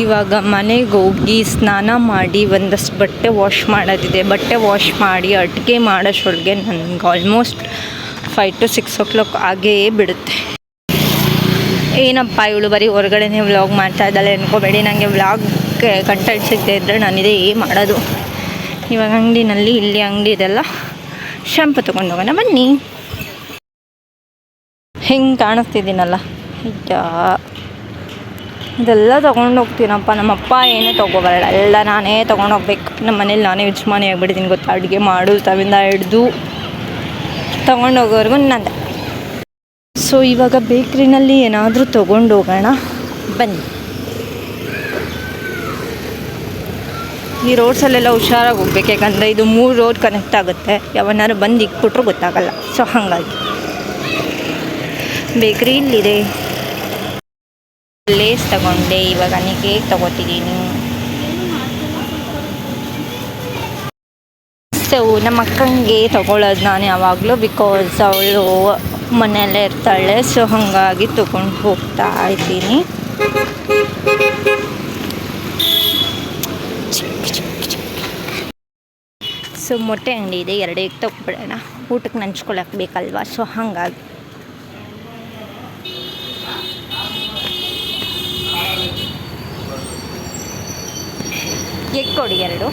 ಇವಾಗ ಮನೆಗೆ ಹೋಗಿ ಸ್ನಾನ ಮಾಡಿ ಒಂದಷ್ಟು ಬಟ್ಟೆ ವಾಶ್ ಮಾಡೋದಿದೆ. ಬಟ್ಟೆ ವಾಶ್ ಮಾಡಿ ಅಡುಗೆ ಮಾಡೋಷ್ಟೊಳಗೆ ನನಗೆ almost five to six o'clock ಆಗೇ ಬಿಡುತ್ತೆ. ಏನಪ್ಪ ಇವಳು ಬರೀ ಹೊರಗಡೆನೇ ವ್ಲಾಗ್ ಮಾಡ್ತಾ ಇದ್ದಾಳೆ ಅನ್ಕೋಬೇಡಿ. ನನಗೆ ವ್ಲಾಗ್ ಕಂಟೆಂಟ್ ಸಿಗದೆ ಇದ್ದರೆ ಏ ಮಾಡೋದು. ಇವಾಗ ಅಂಗಡಿನಲ್ಲಿ, ಇಲ್ಲಿ ಅಂಗಡಿ ಇದೆಲ್ಲ. ಶಾಂಪು ತೊಗೊಂಡು ಹೋಗೋಣ ಬನ್ನಿ. ಹಿಂಗೆ ಕಾಣಿಸ್ತಿದ್ದೀನಲ್ಲ? ಈಗ ಇದೆಲ್ಲ ತೊಗೊಂಡು ಹೋಗ್ತೀನಪ್ಪ. ನಮ್ಮಪ್ಪ ಏನೂ ತೊಗೊಬರಲ್ಲ. ಎಲ್ಲ ನಾನೇ ತೊಗೊಂಡು ಹೋಗ್ಬೇಕು. ನಮ್ಮ ಮನೇಲಿ ನಾನೇ ಯಜಮಾನಿ ಆಗಿಬಿಡ್ತೀನಿ ಗೊತ್ತಾ? ಅಡುಗೆ ಮಾಡು, ತವಿಂದ ಹಿಡ್ದು ಹೋಗೋವರೆಗೂ ನಂದ ಸೊ ಇವಾಗ ಬೇಕ್ರಿನಲ್ಲಿ ಏನಾದರೂ ತೊಗೊಂಡು ಹೋಗೋಣ. ಬನ್ನಿ. ಈ ರೋಡ್ಸಲ್ಲೆಲ್ಲ ಹುಷಾರಾಗಿ ಹೋಗ್ಬೇಕು. ಯಾಕಂದರೆ ಇದು ಮೂರು ರೋಡ್ ಕನೆಕ್ಟ್ ಆಗುತ್ತೆ. ಯಾವನ್ನಾರು ಬಂದು ಇಕ್ಬಿಟ್ರೂ ಗೊತ್ತಾಗಲ್ಲ. ಸೊ ಹಾಗಾಗಿ. ಬೇಕ್ರಿ ಇಲ್ಲಿದೆ. ಲೇಸ್ ತಗೊಂಡೆ, ಇವಾಗ ಕೇಕ್ ತಗೋತಿದ್ದೀನಿ ಸೊ ನಮ್ಮ ಅಕ್ಕಂಗೆ ತಗೊಳ್ಳೋದು ನಾನು ಯಾವಾಗಲೂ ಬಿಕಾಸ್ ಅವಳು ಮನೆಯಲ್ಲೇ ಇರ್ತಾಳೆ ಸೊ ಹಾಗಾಗಿ ತೊಗೊಂಡು ಹೋಗ್ತಾ ಇದ್ದೀನಿ. ಸೊ ಮೊಟ್ಟೆ ಅಂಗಡಿ ಇದೆ, ಎರಡೇ ತಗೊಬಿಡೋಣ ಊಟಕ್ಕೆ ನಂಚ್ಕೊಳಕ್ಕೆ ಬೇಕಲ್ವಾ? ಸೊ ಹಾಗಾಗಿ. ಎಗ್ ಕೊಡಿ ಎರಡು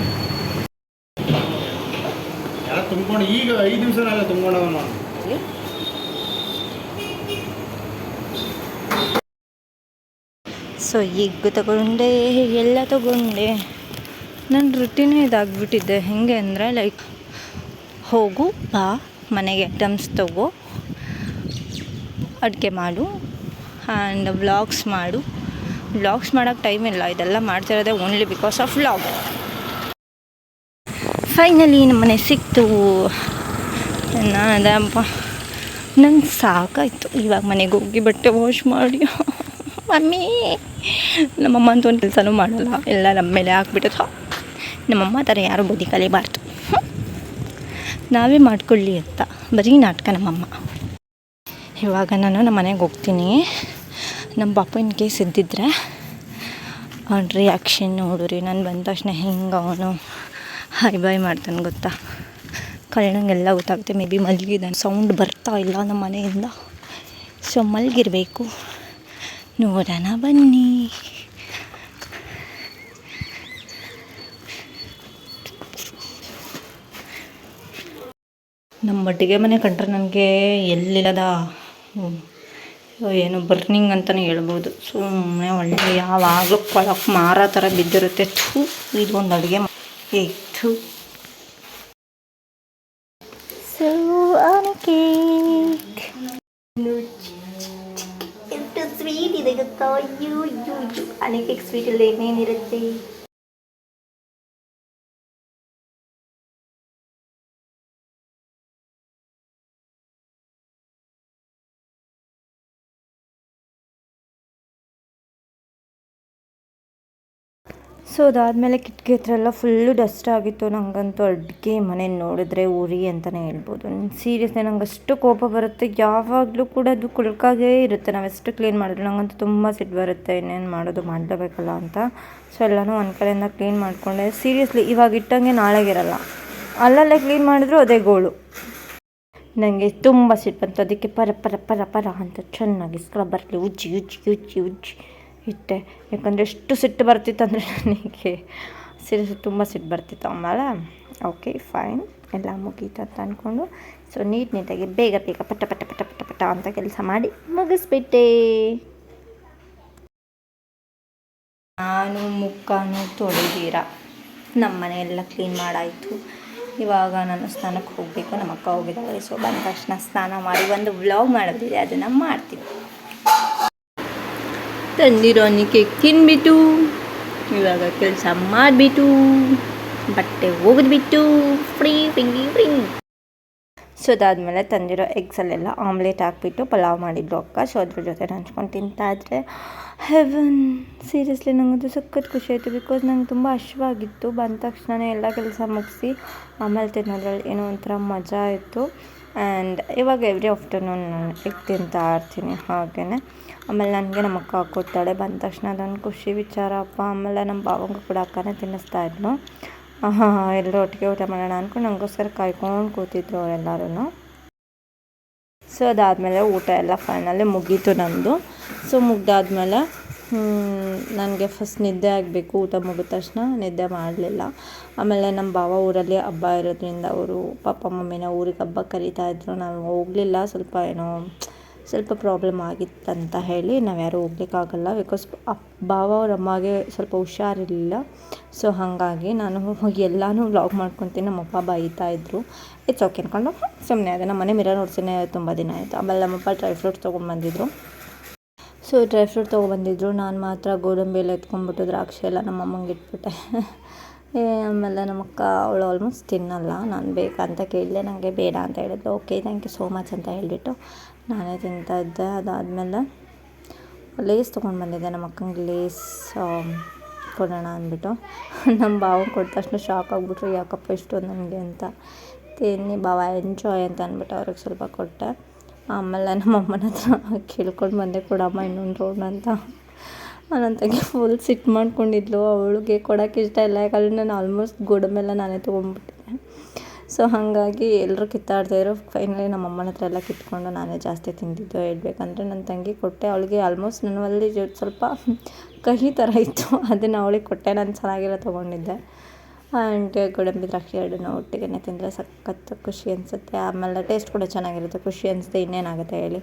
ತುಂಬ್ಕೊಂಡು ಈಗ ಐದು ನಿಮಿಷ ತುಂಬ್ಕೊಂಡವನು ಸೊ ಎಗ್ ತಗೊಂಡೆ ಎಲ್ಲ ತಗೊಂಡೆ. ನನ್ನ ರುಟೀನೇ ಇದಾಗ್ಬಿಟ್ಟಿದ್ದೆ ಹೆಂಗೆ ಅಂದರೆ ಲೈಕ್ ಹೋಗು ಬಾ ಮನೆಗೆ ಐಟಮ್ಸ್ ತಗೋ ಅಡುಗೆ ಮಾಡು ಆ್ಯಂಡ್ ವ್ಲಾಗ್ಸ್ ಮಾಡು. ವ್ಲಾಗ್ಸ್ ಮಾಡೋಕ್ಕೆ ಟೈಮ್ ಇಲ್ಲ, ಇದೆಲ್ಲ ಮಾಡ್ತಿರೋದೇ only because of vlog finally ನಮ್ಮನೆ ಸಿಕ್ತು. ಅದಪ್ಪ ನಂಗೆ ಸಾಕಾಯಿತು. ಇವಾಗ ಮನೆಗೆ ಹೋಗಿ ಬಟ್ಟೆ ವಾಶ್ ಮಾಡಿ. ಮಮ್ಮಿ ನಮ್ಮಮ್ಮ ಅಂತ ಒಂದು ಕೆಲಸನೂ ಮಾಡಲ್ಲ. ಎಲ್ಲ ನಮ್ಮ ಮೇಲೆ ಹಾಕ್ಬಿಟ್ಟು ನಮ್ಮಮ್ಮ ಥರ ಯಾರು ಬುದ್ಧಿ ಕಲಿಬಾರ್ದು. ನಾವೇ ಮಾಡ್ಕೊಳ್ಳಿ ಅಂತ. ಬರೀ ನಾಟಕ ನಮ್ಮಮ್ಮ ಇವಾಗ ನಾನು ನಮ್ಮ ಮನೆಗೆ ಹೋಗ್ತೀನಿ. ನಮ್ಮ ಪಾಪ ಇನ್ ಕೇಸ್ ಇದ್ದಿದ್ರೆ ಅವ್ನ ರಿಯಾಕ್ಷನ್ ನೋಡಿರಿ, ನಾನು ಬಂದ ತಕ್ಷಣ ಹೆಂಗೆ ಅವನು ಹೈ ಬಾಯ್ ಮಾಡ್ತಾನೆ ಗೊತ್ತಾ? ಕಳ್ಳಂಗೆಲ್ಲ ಗೊತ್ತಾಗುತ್ತೆ ಮೇ ಬಿ ಮಲಗಿದ್ದಾನೆ ಸೌಂಡ್ ಬರ್ತಾ ಇಲ್ಲ ನಮ್ಮ ಮನೆಯಿಂದ. ಸೊ ಮಲ್ಗಿರಬೇಕು. ನೋಡೋಣ ಬನ್ನಿ. ನಮ್ಮ ಮಟ್ಟಿಗೆ ಮನೆ ಕಂಡ್ರೆ ನನಗೆ ಎಲ್ಲಿಲ್ಲದ? ಏನು ಬರ್ನಿಂಗ್ ಅಂತಲೇ ಹೇಳ್ಬೋದು. ಸುಮ್ಮನೆ ಒಳ್ಳೆ ಯಾವಾಗಲೂ ಕೊಳಕ್ಕೆ ಮಾರೋ ಥರ ಬಿದ್ದಿರುತ್ತೆ. ಥೂ ಇದೊಂದು ಅಡುಗೆ ಏ ಥೂ. ಸ್ವೀಟ್ ಇದೆ ಗೊತ್ತಾ? ಅಯ್ಯೋ ಅಯ್ಯೋ ಅಯ್ಯೋ. ಅನೇಕ ಸ್ವೀಟಲ್ಲಿ ಏನೇನಿರುತ್ತೆ? ಸೊ ಅದಾದಮೇಲೆ ಕಿಟಕಿ ಹತ್ರ ಎಲ್ಲ ಫುಲ್ಲು ಡಸ್ಟ್ ಆಗಿತ್ತು. ನನಗಂತೂ ಅಡುಗೆ ಮನೆ ನೋಡಿದ್ರೆ ಉರಿ ಅಂತಲೇ ಹೇಳ್ಬೋದು. ಸೀರಿಯಸ್ಲಿ ನಂಗೆ ಅಷ್ಟು ಕೋಪ ಬರುತ್ತೆ. ಯಾವಾಗಲೂ ಕೂಡ ಅದು ಕುಳ್ಕಾಗೇ ಇರುತ್ತೆ. ಎಷ್ಟು ಕ್ಲೀನ್ ಮಾಡಿದ್ರು ನಂಗಂತೂ ತುಂಬ ಸಿಟ್ಟು ಬರುತ್ತೆ. ಇನ್ನೇನು ಮಾಡೋದು, ಮಾಡಲೇಬೇಕಲ್ಲ ಅಂತ. ಸೊ ಎಲ್ಲನೂ ಒಂದು ಕಡೆಯಿಂದ ಕ್ಲೀನ್ ಮಾಡಿಕೊಂಡೆ. ಸೀರಿಯಸ್ಲಿ ಇವಾಗ ಇಟ್ಟಂಗೆ ನಾಳೆಗಿರಲ್ಲ. ಅಲ್ಲಲ್ಲೇ ಕ್ಲೀನ್ ಮಾಡಿದ್ರು ಅದೇ ಗೋಳು. ನನಗೆ ತುಂಬ ಸಿಟ್ಟು ಬಂತು. ಅದಕ್ಕೆ ಪರ ಪರ ಪರ ಪರ ಅಂತ ಚೆನ್ನಾಗಿ ಸ್ಕ್ರಬ್ಬರ್ಲಿ ಉಜ್ಜಿ ಉಜ್ಜಿ ಉಜ್ಜಿ ಉಜ್ಜಿ. ಇಟ್ಟೆ. ಯಾಕಂದರೆ ಎಷ್ಟು ಸಿಟ್ಟು ಬರ್ತಿತ್ತು ಅಂದರೆ ನನಗೆ ಸೀರಿಯಸ್ ತುಂಬ ಸಿಟ್ಟು ಬರ್ತಿತ್ತು. ಅಮ್ಮಲ್ಲ ಓಕೆ ಫೈನ್ ಎಲ್ಲ ಮುಗೀತು ಅಂತ ಅಂದ್ಕೊಂಡು ಸೊ ನೀಟ್ ನೀಟಾಗಿ ಬೇಗ ಬೇಗ ಪಟ ಪಟ ಪಟ ಪಟ ಪಟ ಅಂತ ಕೆಲಸ ಮಾಡಿ ಮುಗಿಸ್ಬಿಟ್ಟೆ. ನಾನು ಮುಖನೂ ತೊಳೆದೀರ. ನಮ್ಮ ಮನೆಯೆಲ್ಲ ಕ್ಲೀನ್ ಮಾಡಾಯಿತು. ಇವಾಗ ನಾನು ಸ್ನಾನಕ್ಕೆ ಹೋಗಬೇಕು. ನಮ್ಮ ಅಕ್ಕ ಹೋಗಿದ್ದಾಳೆ. ಸೊ ಬಂದ ತಕ್ಷಣ ಸ್ನಾನ ಮಾಡಿ ಒಂದು ವ್ಲಾಗ್ ಮಾಡೋದಿದೆ ಅದನ್ನು ಮಾಡ್ತೀನಿ. ತಂದಿರೋ ಕೇಕ್ ತಿನ್ಬಿಟ್ಟು ಇವಾಗ ಕೆಲಸ ಮಾಡಿಬಿಟ್ಟು ಬಟ್ಟೆ ಒಗೆದ್ಬಿಟ್ಟು ಫ್ರೀ ಫಿಂಗಿ ಫ್ರಿಂಗ್ ಸೊ ಅದಾದಮೇಲೆ ತಂದಿರೋ ಎಗ್ಸಲ್ಲೆಲ್ಲ ಆಮ್ಲೆಟ್ ಹಾಕ್ಬಿಟ್ಟು ಪಲಾವ್ ಮಾಡಿದ್ರು ಅಕ್ಕ. ಸೊ ಅದ್ರ ಜೊತೆ ಹಂಚ್ಕೊಂಡು ತಿಂತಾ ಇದ್ರೆ ಹೆವನ್ ಸೀರಿಯಸ್ಲಿ ನನಗದು ಸಖತ್ ಖುಷಿ ಆಯಿತು ಬಿಕಾಸ್ ನಂಗೆ ತುಂಬ ಹಶ್ವಾಗಿತ್ತು. ಬಂದ ತಕ್ಷಣ ಎಲ್ಲ ಕೆಲಸ ಮುಗಿಸಿ ಆಮೇಲೆ ತಿನ್ನೋದ್ರಲ್ಲಿ ಏನೋ ಒಂಥರ ಮಜಾ ಇತ್ತು. ಆ್ಯಂಡ್ ಇವಾಗ ಎವ್ರಿ ಆಫ್ಟರ್ನೂನ್ ನಾನು ಎಗ್ ತಿಂತಾ ಇರ್ತೀನಿ ಹಾಗೆಯೇ ಆಮೇಲೆ ನನಗೆ ನಮ್ಮ ಅಕ್ಕ ಕೊಡ್ತಾಳೆ. ಬಂದ ತಕ್ಷಣ ಅದೊಂದು ಖುಷಿ ವಿಚಾರ. ಅಪ್ಪ, ಆಮೇಲೆ ನಮ್ಮ ಭಾವಂಗೂ ಕೂಡ ಅಕ್ಕನೇ ತಿನ್ನಿಸ್ತಾ ಇದ್ಲು. ಎಲ್ಲರೂ ಒಟ್ಟಿಗೆ ಊಟ ಮಾಡೋಣ ಅಂದ್ಕೊಂಡು ನನಗೋಸ್ಕರ ಕಾಯ್ಕೊಂಡು ಕೂತಿದ್ರು ಅವರೆಲ್ಲರೂ ಸೊ ಅದಾದಮೇಲೆ ಊಟ ಎಲ್ಲ ಫೈನಲಿ ಮುಗೀತು ನಮ್ಮದು ಸೊ ಮುಗ್ದಾದ್ಮೇಲೆ ನನಗೆ ಫಸ್ಟ್ ನಿದ್ದೆ ಆಗಬೇಕು, ಊಟ ಮುಗಿದ ತಕ್ಷಣ ನಿದ್ದೆ ಮಾಡಲಿಲ್ಲ. ಆಮೇಲೆ ನಮ್ಮ ಭಾವ ಊರಲ್ಲಿ ಹಬ್ಬ ಇರೋದ್ರಿಂದ ಅವರು ಪಾಪ ಮಮ್ಮಿನ ಊರಿಗೆ ಹಬ್ಬ ಕರೀತಾ ಇದ್ರು. ನಾವು ಹೋಗಲಿಲ್ಲ, ಸ್ವಲ್ಪ ಏನೋ ಸ್ವಲ್ಪ ಪ್ರಾಬ್ಲಮ್ ಆಗಿತ್ತಂತ ಹೇಳಿ ನಾವು ಯಾರೂ ಹೋಗ್ಲಿಕ್ಕಾಗಲ್ಲ ಬಿಕಾಸ್ ಭಾವ ಅವ್ರ ಅಮ್ಮಗೆ ಸ್ವಲ್ಪ ಹುಷಾರಿರಲಿಲ್ಲ. ಸೊ ಹಾಗಾಗಿ ನಾನು ಎಲ್ಲನೂ ವ್ಲಾಗ್ ಮಾಡ್ಕೊತೀನಿ. ನಮ್ಮಪ್ಪ ಬೈತಾ ಇದ್ರು. ಇಟ್ಸ್ ಓಕೆ ಅನ್ಕೊಂಡು ಸುಮ್ಮನೆ ಅದೇ, ನಮ್ಮ ಮನೆ ಮಿರ ನೋಡ್ಸಿನೇ ತುಂಬ ದಿನ ಆಯಿತು. ಆಮೇಲೆ ನಮ್ಮಪ್ಪ ಡ್ರೈ ಫ್ರೂಟ್ಸ್ ತೊಗೊಂಬಂದಿದ್ರು ಸೊ ಡ್ರೈ ಫ್ರೂಟ್ ತೊಗೊಬಂದಿದ್ರು. ನಾನು ಮಾತ್ರ ಗೋಡಂಬಿ ಎಲ್ಲ ಎತ್ಕೊಂಡ್ಬಿಟ್ಟು ದ್ರಾಕ್ಷಿ ಎಲ್ಲ ನಮ್ಮ ಅಮ್ಮಂಗೆ ಇಟ್ಬಿಟ್ಟೆ. ಆಮೇಲೆ ನಮ್ಮ ಅಕ್ಕ ಅವಳು ಆಲ್ಮೋಸ್ಟ್ ತಿನ್ನಲ್ಲ. ನಾನು ಬೇಕಂತ ಕೇಳಿದೆ ನನಗೆ ಬೇಡ ಅಂತ ಹೇಳಿದ್ಲು. Okay thank you so much ಅಂತ ಹೇಳಿಬಿಟ್ಟು ನಾನೇ ತಿಂತಾ ಇದ್ದೆ. ಅದಾದಮೇಲೆ ಲೇಸ್ ತೊಗೊಂಡು ಬಂದಿದ್ದೆ. ನಮ್ಮ ಅಕ್ಕಂಗೆ ಲೇಸ್ ಕೊಡೋಣ ಅಂದ್ಬಿಟ್ಟು. ನಮ್ಮ ಭಾವ ಕೊಟ್ಟ ತಕ್ಷಣ ಶಾಕ್ ಆಗಿಬಿಟ್ರು. ಯಾಕಪ್ಪ ಇಷ್ಟು ನನಗೆ ಅಂತ. ತಿನ್ನಿ ಭಾವ ಎಂಜಾಯ್ ಅಂತ ಅಂದ್ಬಿಟ್ಟು ಅವ್ರಿಗೆ ಸ್ವಲ್ಪ ಕೊಟ್ಟೆ. ಆಮೇಲೆ ನಮ್ಮ ಅಮ್ಮನ ಹತ್ರ ಕೇಳ್ಕೊಂಡು ಬಂದೆ, ಕೊಡಮ್ಮ ಇನ್ನೊಂದು ರೌಂಡ್ ಅಂತ. ನನ್ನ ತಂಗಿ ಫುಲ್ ಸಿಟ್ಟು ಮಾಡ್ಕೊಂಡಿದ್ಲು. ಅವಳಿಗೆ ಕೊಡೋಕೆ ಇಷ್ಟ ಇಲ್ಲ, ಯಾಕಂದರೆ ನಾನು ಆಲ್ಮೋಸ್ಟ್ ಗೋಡಂಬೆಲ್ಲ ನಾನೇ ತೊಗೊಂಡ್ಬಿಟ್ಟಿದ್ದೆ. ಸೊ ಹಾಗಾಗಿ ಎಲ್ಲರೂ ಕಿತ್ತಾಡ್ತಾಯಿದ್ರು ಫೈನಲಿ ನಮ್ಮ ಅಮ್ಮನ ಹತ್ರ ಎಲ್ಲ ಕಿತ್ಕೊಂಡು ನಾನೇ ಜಾಸ್ತಿ ತಿಂದಿದ್ದು. ಹೇಳ್ಬೇಕಂದ್ರೆ ನನ್ನ ತಂಗಿ ಕೊಟ್ಟೆ. ಅವಳಿಗೆ ಆಲ್ಮೋಸ್ಟ್ ನನ್ನಲ್ಲಿ ಸ್ವಲ್ಪ ಕಹಿ ಥರ ಇತ್ತು. ಅದನ್ನು ಅವಳಿಗೆ ಕೊಟ್ಟೆ. ನಾನು ಚೆನ್ನಾಗಿರೋ ತೊಗೊಂಡಿದ್ದೆ. ಆ್ಯಂಡ್ ಗೋಡಂಬಿ ದ್ರಾಕ್ಷಿ ಎರಡನ್ನೂ ಒಟ್ಟಿಗೆ ತಿಂದರೆ ಸಖತ್ತು ಖುಷಿ ಅನಿಸುತ್ತೆ. ಆಮೇಲೆ ಟೇಸ್ಟ್ ಕೂಡ ಚೆನ್ನಾಗಿರುತ್ತೆ. ಖುಷಿ ಅನಿಸುತ್ತೆ ಇನ್ನೇನಾಗುತ್ತೆ ಹೇಳಿ.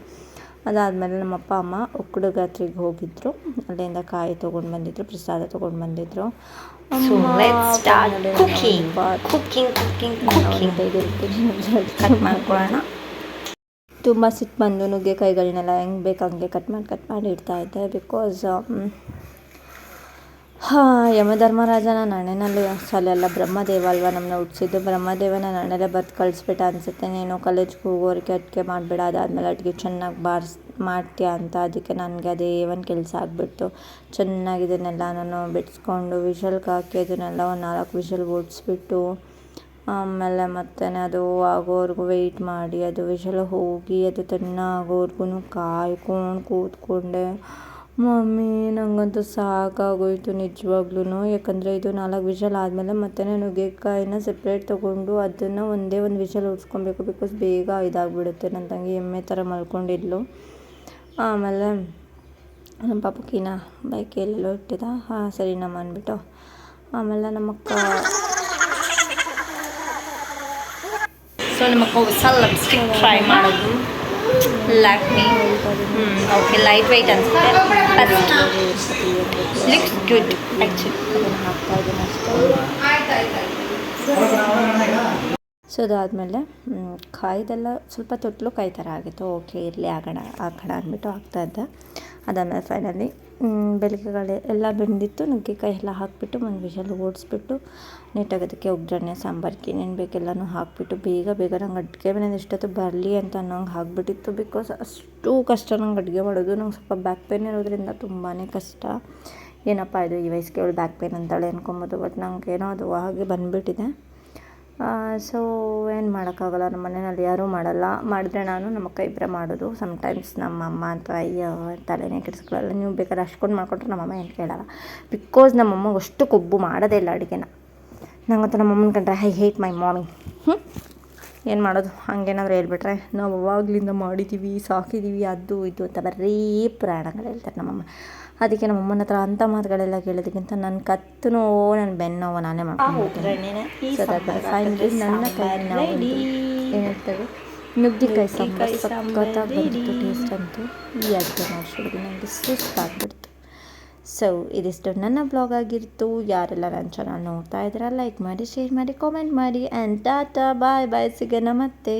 ಅದಾದಮೇಲೆ ನಮ್ಮಪ್ಪ ಅಮ್ಮ ಉಕ್ಕಡು ಗಾತ್ರಿಗೆ ಹೋಗಿದ್ದರು ಅಲ್ಲಿಂದ ಕಾಯಿ ತೊಗೊಂಡು ಬಂದಿದ್ರು ಪ್ರಸಾದ ತೊಗೊಂಡು ಮಾಡ್ಕೊಳ್ಳೋಣ. ತುಂಬ ಸಿಟ್ಟು ಬಂದು ನುಗ್ಗೆಕಾಯಿಗಳನ್ನೆಲ್ಲ ಹೆಂಗೆ ಬೇಕು ಹಂಗೆ ಕಟ್ ಮಾಡಿ ಕಟ್ ಮಾಡಿ ಇಡ್ತಾ ಇದ್ದೆ ಬಿಕಾಸ್ ಹಾಂ, ಯಮಧರ್ಮರಾಜನ ನಣೆನಲ್ಲಿ ಎಲ್ಲ ಬ್ರಹ್ಮದೇವ ಅಲ್ವಾ ನಮ್ಮನ್ನ ಹುಟ್ಟಿಸಿದ್ದು ಬ್ರಹ್ಮದೇವನ ನಣೆಲೆ ಬರ್ತು ಕಳಿಸ್ಬಿಟ್ಟ ಅನಿಸುತ್ತೆ. ನೀನು ಕಾಲೇಜ್ಗೆ ಹೋಗೋರಿಗೆ ಅಡುಗೆ ಮಾಡಬೇಡ. ಅದಾದಮೇಲೆ ಅಡುಗೆ ಚೆನ್ನಾಗಿ ಬಾರಿಸ್ ಮಾಡ್ತೀಯ ಅಂತ. ಅದಕ್ಕೆ ನನಗೆ ಅದೇ ಒಂದು ಕೆಲಸ ಆಗಿಬಿಡ್ತು. ಚೆನ್ನಾಗಿ ಇದನ್ನೆಲ್ಲ ನಾನು ಬಿಡಿಸ್ಕೊಂಡು ವಿಷಲ್ಗೆ ಹಾಕಿ ಅದನ್ನೆಲ್ಲ ಒಂದು ನಾಲ್ಕು ವಿಷಲ್ ಓಡಿಸ್ಬಿಟ್ಟು, ಆಮೇಲೆ ಮತ್ತೆ ಅದು ಆಗೋವರೆಗೂ ವೆಯ್ಟ್ ಮಾಡಿ, ಅದು ವಿಷಲ್ ಹೋಗಿ, ಅದು ತಣ್ಣಾಗೋವರೆಗೂ ಕಾಯ್ಕೊಂಡು ಕೂತ್ಕೊಂಡೆ. ಮಮ್ಮಿ ನನಗಂತೂ ಸಾಕಾಗೋಯಿತು ನಿಜವಾಗ್ಲೂ ಯಾಕಂದರೆ ಇದು ನಾಲ್ಕು ವಿಷಲ್ ಆದಮೇಲೆ ಮತ್ತೆ ನುಗ್ಗೆಕಾಯಿನ ಸಪ್ರೇಟ್ ತೊಗೊಂಡು ಅದನ್ನು ಒಂದೇ ಒಂದು ವಿಷಲ್ ಉಡ್ಸ್ಕೊಬೇಕು ಬಿಕಾಸ್ ಬೇಗ ಇದಾಗ್ಬಿಡುತ್ತೆ. ನನ್ನ ತಂಗಿ ಎಮ್ಮೆ ಥರ ಮಲ್ಕೊಂಡಿದ್ಲು. ಆಮೇಲೆ ನಮ್ಮ ಪಾಪಕ್ಕಿನ ಬೈಕೆಲ್ಲೆಲ್ಲೋ ಇಟ್ಟಿದ್ದ ಹಾಂ, ಸರಿ ನಮ್ಮ ಅಂದ್ಬಿಟ್ಟು ಆಮೇಲೆ ನಮ್ಮಕ್ಕ ಸೊ ನಮ್ಮಕ್ಕ ಹೊಸ ಲಿಪ್ಸ್ಟಿಕ್ ಟ್ರೈ ಮಾಡೋದು. ಲ್ಯಾಕ್ಮಿ ಓಕೆ ಲೈಟ್ ವೈಟ್ ಅನಿಸುತ್ತೆ ಲಿಕ್ಸ್ ಗುಡ್ ಆ್ಯಕ್ಚುಲಿ ಸೊ ಅದಾದಮೇಲೆ ಕಾಯ್ದೆಲ್ಲ ಸ್ವಲ್ಪ ತೊಟ್ಲು ಕಾಯಿ ಥರ ಆಗಿತ್ತು ಓಕೆ ಇರಲಿ, ಆಗೋಣ ಆಗೋಣ ಅಂದ್ಬಿಟ್ಟು ಹಾಕ್ತಾಯಿದ್ದೆ ಅದಾದಮೇಲೆ ಫೈನಲಿ ಬೆಳಗ್ಗೆಗಳೇ ಎಲ್ಲ ಬೆಂದಿತ್ತು, ನುಗ್ಗೆಕಾಯಿ ಎಲ್ಲ ಹಾಕಿಬಿಟ್ಟು ಒಂದು ವಿಷಲ್ ಓಡಿಸ್ಬಿಟ್ಟು ನೀಟಾಗಿ ಅದಕ್ಕೆ ಒಗ್ಗರಣೆ ಸಾಂಬಾರ್ಗೆ ಏನೇನು ಬೇಕೆಲ್ಲನೂ ಹಾಕಿಬಿಟ್ಟು ಬೇಗ ಬೇಗ ನಂಗೆ ಅಡುಗೆ ಮನೇದು ಎಷ್ಟೊತ್ತು ಬರಲಿ ಅಂತ ಅನ್ನೋಂಗೆ ಆಗಿಬಿಟ್ಟಿತ್ತು ಬಿಕಾಸ್ ಅಷ್ಟು ಕಷ್ಟ ನಂಗೆ ಅಡುಗೆ ಮಾಡೋದು, ನಂಗೆ ಸ್ವಲ್ಪ ಬ್ಯಾಕ್ ಪೇನ್ ಇರೋದ್ರಿಂದ ತುಂಬಾ ಕಷ್ಟ. ಏನಪ್ಪ ಇದು ಈ ವಯಸ್ಸಿಗೆ ಅವಳು ಬ್ಯಾಕ್ ಪೇನ್ ಅಂತಾಳೆ ಅನ್ಕೊಬೋದು ಬಟ್ ನಂಗೆ ಏನೋ ಅದು ಹಾಗೆ ಬಂದುಬಿಟ್ಟಿದೆ. ಸೊ ಏನು ಮಾಡೋಕ್ಕಾಗಲ್ಲ, ನಮ್ಮ ಮನೆಯಲ್ಲಿ ಯಾರೂ ಮಾಡಲ್ಲ. ಮಾಡಿದ್ರೆ ನಾನು ನಮ್ಮ ಅಕ್ಕ ಇಬ್ಬರೇ ಮಾಡೋದು. ಸಮ್ಟೈಮ್ಸ್ ನಮ್ಮ ಅಮ್ಮ ಅಥವಾ ಅಯ್ಯೋ ತಲೆನೇ ಕೆಡಿಸ್ಕೊಳ್ಳಲ್ಲ. ನೀವು ಬೇಕಾದ್ರೆ ಅಷ್ಟೊಂದು ಮಾಡಿಕೊಟ್ರೆ ನಮ್ಮಮ್ಮ ಏನು ಕೇಳಲ್ಲ. ಬಿಕಾಸ್ ನಮ್ಮಮ್ಮಗೆ ಅಷ್ಟು ಕೊಬ್ಬು ಮಾಡೋದೇ ಇಲ್ಲ ಅಡುಗೆನ. ನಂಗಂತೂ ನಮ್ಮಮ್ಮನ ಕಂಡ್ರೆ ಐ ಹೇಟ್ ಮೈ ಮಾಮಿ ಹ್ಞೂ ಏನು ಮಾಡೋದು? ಹಂಗೇನಾದ್ರು ಹೇಳ್ಬಿಟ್ರೆ, ನಾವು ಅವಾಗಲಿಂದ ಮಾಡಿದ್ದೀವಿ ಸಾಕಿದ್ದೀವಿ ಅದು ಇದು ಅಂತ ಬರೀ ಪ್ರಾಣಗಳು ಹೇಳ್ತಾರೆ ನಮ್ಮಮ್ಮ ಅದಕ್ಕೆ ನಮ್ಮಮ್ಮನ ಹತ್ರ ಅಂಥ ಮಾತುಗಳೆಲ್ಲ ಕೇಳೋದಕ್ಕಿಂತ ನನ್ನ ಕತ್ತನೋ ನೋವು ನನ್ನ ಬೆನ್ನು ನೋವು ನಾನೇ ಮಾಡ್ಕೊಂಡು ಫೈನಲಿ ನನ್ನ ಕೈ ಏನಿರ್ತದೆ ನುಗ್ಗಿಕಾಯಿ ಸಾಂಬಾರು ಸಖತ್ತಾಗಿ ಬಂದಿತ್ತು ಟೇಸ್ಟ್ ಅಂತೂ. ಈ ಅಡುಗೆ ಮಾಡಿಸೋದು ನನಗೆ ಸುಸ್ತಾಗ್ಬಿಡ್ತು ಸೊ ಇದಿಷ್ಟು ನನ್ನ ಬ್ಲಾಗ್ ಆಗಿತ್ತು ಯಾರೆಲ್ಲ ನನ್ನ ಚಾನಲ್ ನೋಡ್ತಾ ಇದ್ದೀರಾ ಲೈಕ್ ಮಾಡಿ ಶೇರ್ ಮಾಡಿ ಕಾಮೆಂಟ್ ಮಾಡಿ ಆ್ಯಂಡ್ ಟಾಟಾ ಬಾಯ್ ಬಾಯ್ ಸಿಗೋಣ ಮತ್ತೆ.